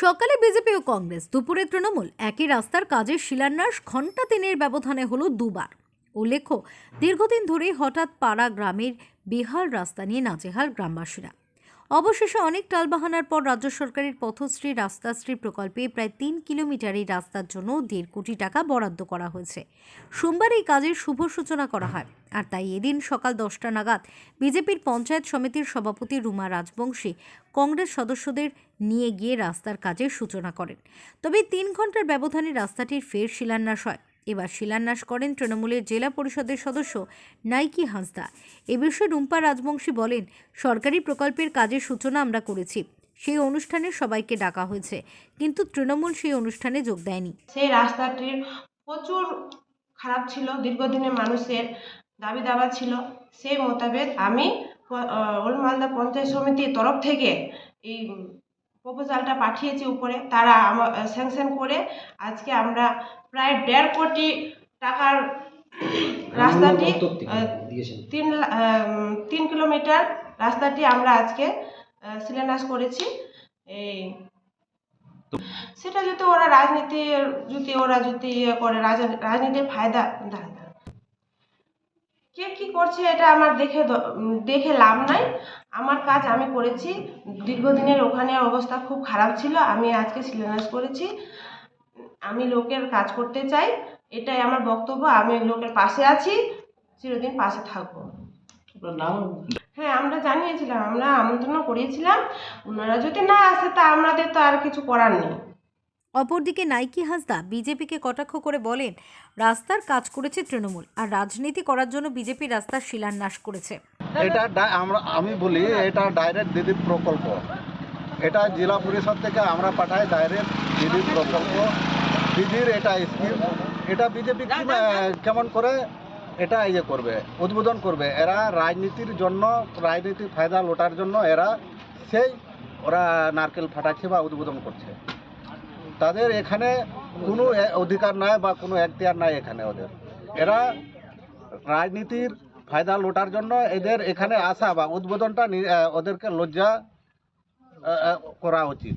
সকালে বিজেপি ও কংগ্রেস দুপুরে তৃণমূল একই রাস্তার কাজের শিলান্যাস, ঘণ্টা তিনের ব্যবধানে হলো দুবার। উল্লেখ্য, দীর্ঘদিন ধরেই হঠাৎ পাড়া গ্রামের বেহাল রাস্তা নিয়ে নাজেহাল গ্রামবাসীরা। অবশেষে অনেক টালবাহানার পর রাজ্য সরকারের পথশ্রী রাস্তাশ্রী প্রকল্পে প্রায় তিন কিলোমিটার এই রাস্তার জন্য দেড় কোটি টাকা বরাদ্দ করা হয়েছে। সোমবার এই কাজের শুভ সূচনা করা হয়। আর তাই এদিন সকাল দশটা নাগাদ বিজেপির পঞ্চায়েত সমিতির সভাপতি রুমা রাজবংশী কংগ্রেস সদস্যদের নিয়ে গিয়ে রাস্তার কাজের সূচনা করেন। তবে তিন ঘণ্টার ব্যবধানে রাস্তাটির ফের শিলান্যাস হয়। এবার শিলান্যাস করেন তৃণমূলের জেলা পরিষদের সদস্য নাইকি হাঁসদা। এ বিষয়ে রুম্পা রাজবংশী বলেন, সরকারি প্রকল্পের কাজের সূচনা আমরা করেছি, সেই অনুষ্ঠানে সবাইকে ডাকা হয়েছে, কিন্তু তৃণমূল সেই অনুষ্ঠানে যোগ দেয়নি। সেই রাস্তাটির প্রচুর খারাপ ছিল দীর্ঘদিনের মানুষের দাবি দাবা ছিল। সেই মোতাবেক আমি ওল্ড মালদা পঞ্চায়েত সমিতির তরফ থেকে এই প্রপোজালটা পাঠিয়েছি উপরে তারা আমার স্যাংশন করে আজকে আমরা প্রায় দেড় কোটি টাকার রাস্তাটি তিন তিন কিলোমিটার রাস্তাটি আমরা আজকে শিলান্যাস করেছি। এই সেটা যদি ওরা রাজনীতি যদি ওরা যদি ইয়ে করে রাজা- রাজনীতির ফায়দা কি করছে এটা আমার দেখে দেখে লাভ নাই। আমার কাজ আমি করেছি। দীর্ঘদিনের ওখানে অবস্থা খুব খারাপ ছিল। আমি আজকে শিলান্যাস করেছি। আমি লোকের কাজ করতে চাই। এটাই আমার বক্তব্য। আমি লোকের পাশে আছি। চিরদিন পাশে থাকব। হ্যাঁ আমরা জানিয়েছিলাম। আমরা আমন্ত্রণ করিয়েছিলাম। ওনারা যদি না আসে তা আমাদের তো আর কিছু করার নেই। অপরদিকে নাইকি হাসদা বিজেপিকে কটাক্ষ করে বলেন, রাস্তার কাজ করেছে তৃণমূল আর রাজনীতি করার জন্য বিজেপি রাস্তার শিলান্যাস করেছে। এটা আমরা আমি বলি, এটা ডাইরেক্ট দিদির প্রকল্প। এটা জেলা পরিষদ থেকে আমরা পাঠাই ডাইরেক্ট দিদির প্রকল্প। দিদির এটা স্কিম এটা বিজেপি কেমন করে এটা ইয়ে করবে, উদ্বোধন করবে? এরা রাজনীতির জন্য, রাজনীতির ফায়দা লোটার জন্য এরা সেই ওরা নারকেল ফাটাচ্ছে বা উদ্বোধন করছে। তাদের এখানে কোনো অধিকার নাই বা কোনো এখতিয়ার নাই এখানে ওদের। এরা রাজনীতির ফায়দা লোটার জন্য এদের এখানে আসা বা উদ্বোধনটা ওদেরকে লজ্জা করা উচিত।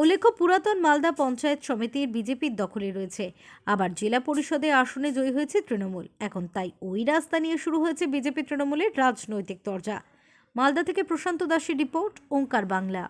উল্লেখ্য, পুরাতন মালদা পঞ্চায়েত সমিতির বিজেপির দখলে রয়েছে। আবার জেলা পরিষদে আসনে জয়ী হয়েছে তৃণমূল। এখন তাই ওই রাস্তা নিয়ে শুরু হয়েছে বিজেপি তৃণমূলের রাজনৈতিক তরজা। মালদা থেকে প্রশান্ত দাসের রিপোর্ট, ওঙ্কার বাংলা।